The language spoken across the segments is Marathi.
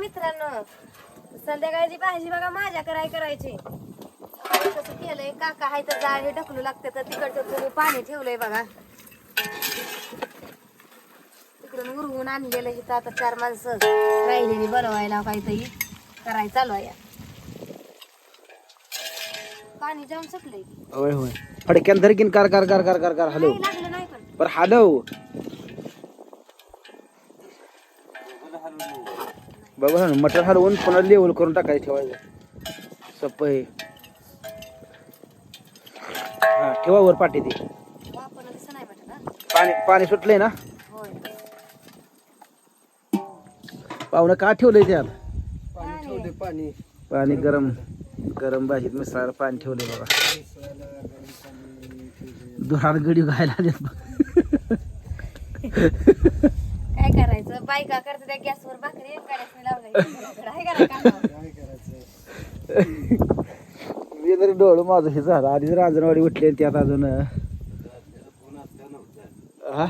मित्रांनो संध्याकाळची भाजी बघा माझ्या कराय करायची. कसं केलंय काका हाय तर जाळ हे ढकलू लागते तर तिकडचं तुम्ही पाणी ठेवलंय बघा. तिकडून उरवून आणलेलं इथं आता चार माणसं राहिलेली बनवायला काहीतरी करायचं चालू आहे. पाणी जाऊन सुटलंय. होय होय. फडक्यान धर कार कार कार कार कार कार हॅलो नाही लागलं नाही पण. पर हॅलो बघा ना मटण हलवून पुन्हा लेवल करून टाकायचं ठेवायचं. सप्प हे हा ठेवा वर पाठी ती. पाणी पाणी सुटलंय ना? पाहुणं का ठेवलंय त्यात पाणी पाणी. पाणी गरम गरम भाजीत मिसळायला पाणी ठेवलंय बघा दुराड गडी घायला बायका करते त्या गॅसवर भाकरी गाड्यासनी लावलंय आहे का नाही कामावर? काय करायचं मी डोळं माझं हे झालं आधीच रांजणवाडी उठली आणि त्यात अजून हा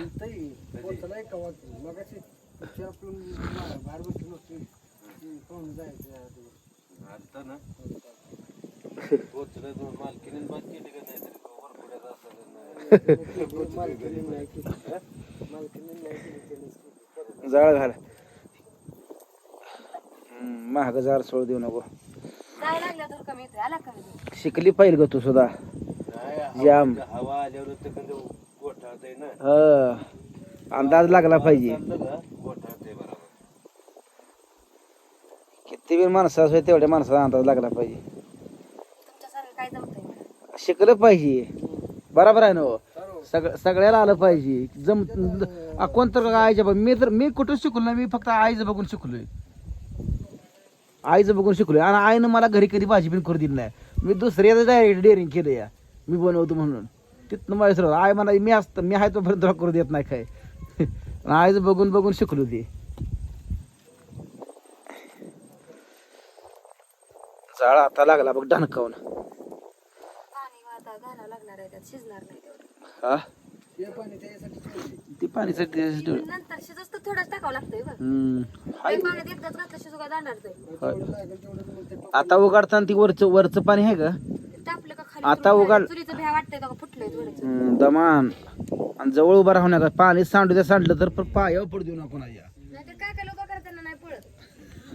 मालकीने जाळ घाल. महाग जार सोड देऊ नको. कमी येतोय आला कमी. शिकली पाहिजे ग तू सुद्धा. जाम. हवा- आल्यावर गोठाळतंय ना. ह अंदाज लागला पाहिजे. गोठाळतंय बरोबर. किती बी माणसं असो तेवढ्या माणसाचा अंदाज लागला पाहिजे. तुमच्यासारखं काय जमतंय? मला? शिकलं पाहिजे. बरोबर आहे ना हो? सगळं सगळ्याला आलं पाहिजे. जम आ, कोणतं आईच्या बघ मी तर मी कुठं शिकलो नाही मी फक्त आईचं बघून शिकलोय. आईचं बघून शिकलोय. आणि आईनं मला घरी कधी भाजी पण करू दिली नाही. मी दुसऱ्याचं डायरेक्ट डेअरिंग केलं या. मी बनवतो म्हणून. तिथनं माझ्या सर्व आई मला मी असतं मी आहे तोपर्यंत तुला करू देत नाही काय. आईचं बघून बघून शिकलो ते. जाळ आता लागला बघ डणकावून. पाणी आता घालावं लागणार आहे त्यात शिजणार नाही. तेवढं हा? ते पाणी त्याच्यासाठी ठेवली. ती पाणीसाठी नंतर शिजत तर थोडंच टाकावं लागतंय बघ. हम्म. हाय. लय पाण्यात एकदाच घातलं शिजू काय दांडारतंय जेवढं लागेल तेवढं मग ते आता उगाडताना ती वरचं वरचं पाणी आहे का? टापलं का खाली आता उतरून उगाल- जायचं. चुलीचं भ्या वाटतंय का फुटलंय थोडंच हम्म, दमान. आणि जवळ उभा राहू नका. पाणी सांडू द्या सांडलं तर पण पायावर पडू देऊ नका कोणाच्या नाहीतर काय काय लोक करताना नाही पळत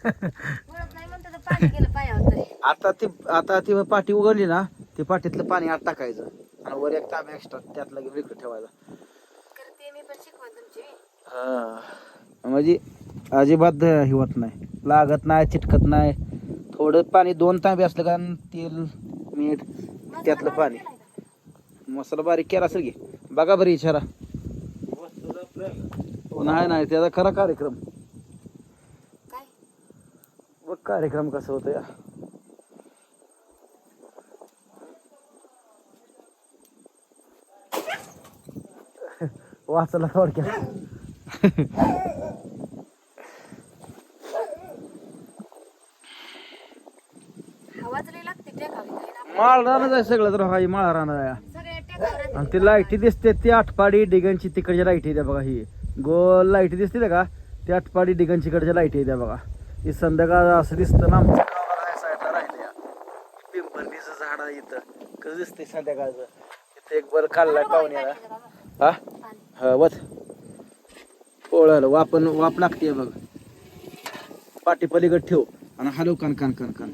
पळत नाही म्हणतात पाणी गेलं पायावर तरी. आता ती आता ती पाठी उघडली ना ते पाठीतलं पाणी आत टाकायचं आणि वर एक तांबे एक्स्ट्रा त्यातला घेऊन इकडे ठेवायचा. करते मी पण शिकवण तुमची. हा. म्हणजे अजिबात हे होत नाही. लागत नाही चिटकत नाही. थोडं पाणी दोन तांबे असलं का तेल मीठ त्यातलं पाणी. मसाला बारीक केला असेल बघा बरी इशारा. नाही नाही त्याचा खरा कार्यक्रम. बघ कार्यक्रम कसं होतं या वाचला थोडक्यात. माळ राहणार आहे सगळं तर हाय माळ राहणार आहे. आणि ती लाईटी दिसते ती आठपाडी डिगनची तिकडच्या लाईटी द्या बघा ही. गोल लाईटी दिसते का? ती आठपाडी डिगांची कडच्या लाईटी द्या बघा. ही संध्याकाळ असं दिसतं ना आमच्या गावाला साईडला राहिल्या. पिंपरणीचं झाड आहे इथं. कसं दिसतंय संध्याकाळचं? इथं एक बर काढलाय पाहुण्याला. हा? हा वत पोळाला वापन वाप लागते बघ. पाठी पलीकडे ठेव. आणि हलव कान कान कान कान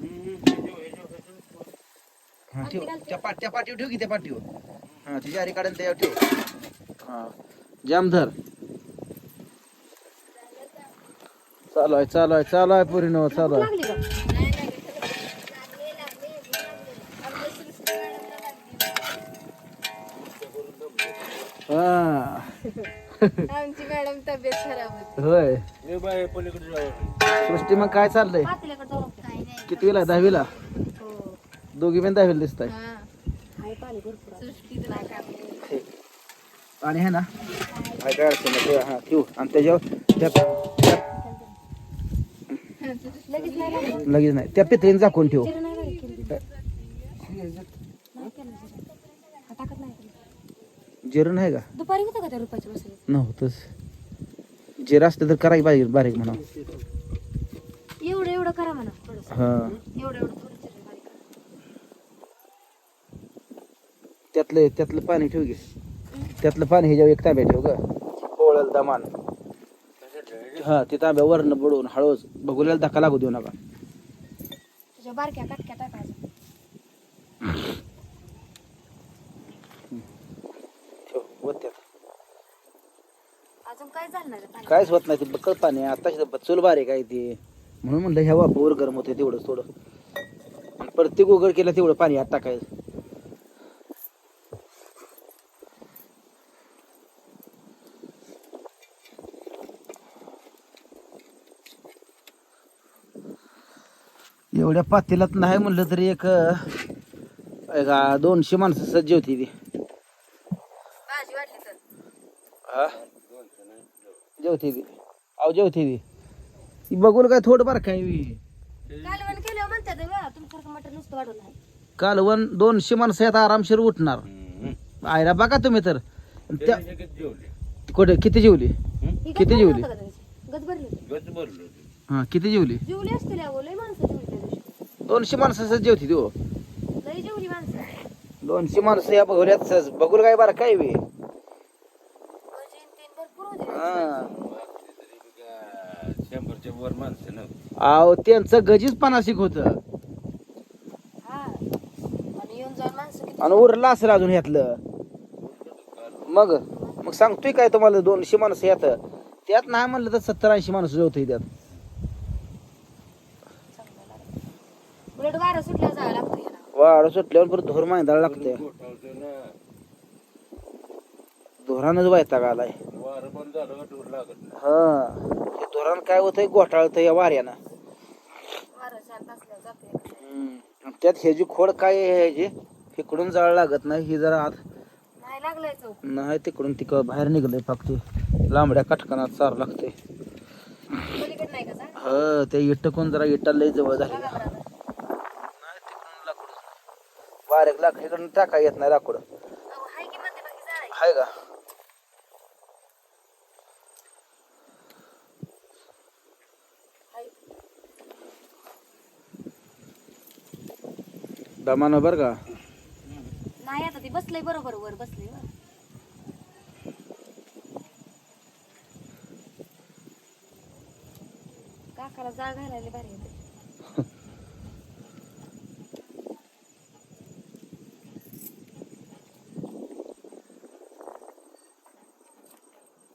हा ठेव त्या पाट त्या पाठीवर ठेव की त्या पाठीवर हा ती जारी काढून त्यावर ठेव. हा. जाम धर. चालू आहे चालू आहे चालू आहे पुरीनो चालू आहे. आमची मॅडम तब्येत खराब होती. होय. हे बाय पलीकडे जावं सृष्टी मग काय चाललंय? काय नाही. कितवीला दहावीला? हो. दोघी पण दहावीला दिसत आहे हा. हाय पाणी भरपूर सृष्टीचं नाही काय आणि आहे ना? काय काय अडचण नाही. ते- हा ठेवू. आणि त्याच्यावर त्या त्या- लगेच नाही लागलं. लगेच नाही. त्या पितळीने झाकून ठेव जिरं नाही बारीक केलं. नाही केलं जिरं. हा, टाकत नाही केलं. जिरं नाही का? दुपारी होतं का त्या रुपयाच्या मसाल्यात नव्हतंच जिरा असते तर करायची बारीक बारीक म्हणा एवढं एवढं करा म्हणा थोडस. हा. एवढं एवढं थोडं चिरून बारीक करा. त्यातलं त्यातलं पाणी ठेव घे त्यातलं पाणी ह्याच्यावर एक तांब्या ठेव ग. पोळल दमान. हा ते तांब्या वरनं बुडवून हळूच बघूला धक्का लागू देऊ नका. तुझ्या बारक्या काटक्या टाकायच्या ठेव वत त्यात अजून काय झालं नाही होत नाही ते पाणी आता चूल बारीक आहे ते. म्हणून म्हणलं ह्या वापर गरम होते तेवढं थोडं. आणि प्रत्येक उघड केलं तेवढं पाणी आता काय एवढ्या पातेलात नाही म्हणलं तरी एक दोनशे माणसं सज्ज होती ती भाजी वाटली तर हा जेवते ती. अहो जेवते ती. ती बघून काय थोडं बरं काय. कालवण केलं म्हणतात बा तुमच्यासारखं मटण नुसतं वाढून नाही कालवण दोनशे माणसं आहेत आरामशीर उठणार. आयला बघा तुम्ही तर. त्या कुठे? किती जेवली? ही किती जेवली? भरलं होतं का त्याची? गज भरली होती. हा किती जेवली? जेवली असतील अहो लय माणसं जेवली त्या दिवशी दोनशे माणसं जेवती ती हो. लय जेवली माणसं दोनशे माणसं या बघूल्यात सहज. बघून काय बरं काय बी भजी न तीन भरपूर होते हा. शंभरच्या वर माणसं अहो त्यांचं गजीच पन्नासिक होत. हा. आणि येऊन जाऊन माणसं किती आणि उरलं असेल अजून ह्यातलं. मग मग सांगतोय काय तुम्हाला दोनशे माणसं यात त्यात नाही म्हणलं तर सत्तर ऐंशी माणसं जेवतोय त्यात. चांगलं लागलं. उलट वारं सुटल्यावर जावं लागतं याला वाढ सुटल्यावर परत धोर मांदायला लागतंय. ना. धोरानच वैताग आलाय. वारं बंद झालं का टूर लागत नाही? हा. हे धोरण काय होतंय? घोटाळतं या वाऱ्यानं. हम्म. आणि त्यात ह्याची खोड काय आहे ह्याची इकडून जाळ लागत नाही ही जरा आत. नाही लागलंय चौक. नाही तिकडून तिक बाहेर निघलंय फक्त. लांबड्या कटकनात चार लागते पलीकडे नाही का सांग ह ते इट्ट कोण जरा इट्टा लय जवळ झाली. बघा बरं नाही तिकडून लाकूड बारीक लाकड इकडून टाका येत नाही लाकूड. अहो, हाय आहे. का? दमानं बरं का? नाही आता ते बसलंय बरोबर वर बसलंय वर. काकाला जाळ घालायला भारी येते.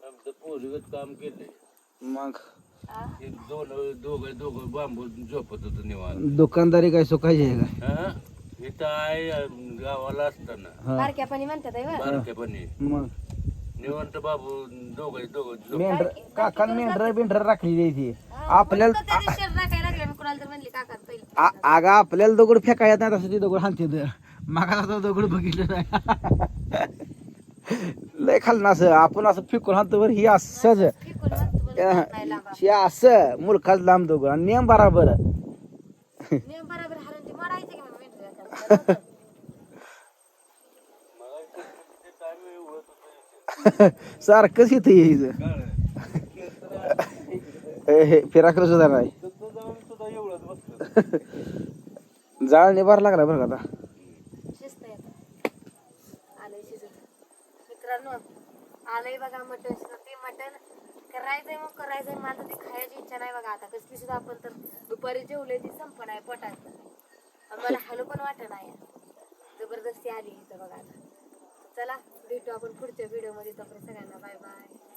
आमचं पोरीगत काम केलंय. मग? हे दोन दोघं दोघं बांबू झोपत होतं निवांत. दुकानदारी काय सुखायची आहे का? हा? आहे गावाला असताना. हा. बारक्या पाणी म्हणतात आहे. बारक्यापणी मग. निवांत बाबू दोघं दोघं मेंढर काका मेंढर बिंढर राखली द्यायची आपल्याला म्हणून तर त्या दिवशी राखायला लागले. मी कुणाला तर म्हणली काका पहिले आ- अगं आपल्याला दगड फेका येत नाही तसं ती दगड हाणते मागा तो दगड बघितलं नाही. लय खाल असं. आपण असं फेकून हाणतो बरं ही असंच. फेकून म्हणतो बरं, नाही लांबा. हे असं मुलखाच लांब दगड. आणि नियम बराबर. नियम बरोबर हारून ते मोडायचं की मग मेंढरी एखादं. सारखंच इथे यायचं. हे- सुद्धा नाही. जाळ बार लागला बरं का आता? आलंय मित्रांनो आलंय बघा मटन ते मटण करायचंय मग करायचंय. मला ते खायची इच्छा नाही बघा आता. कसली सुद्धा आपण तर. दुपारी जेवले ती संपण आहे पोटात. मला हलू पण वाटत नाही जबरदस्ती आली इथं बघा चला भेटू आपण पुढच्या व्हिडिओमध्ये तोपर्यंत सगळ्यांना बाय बाय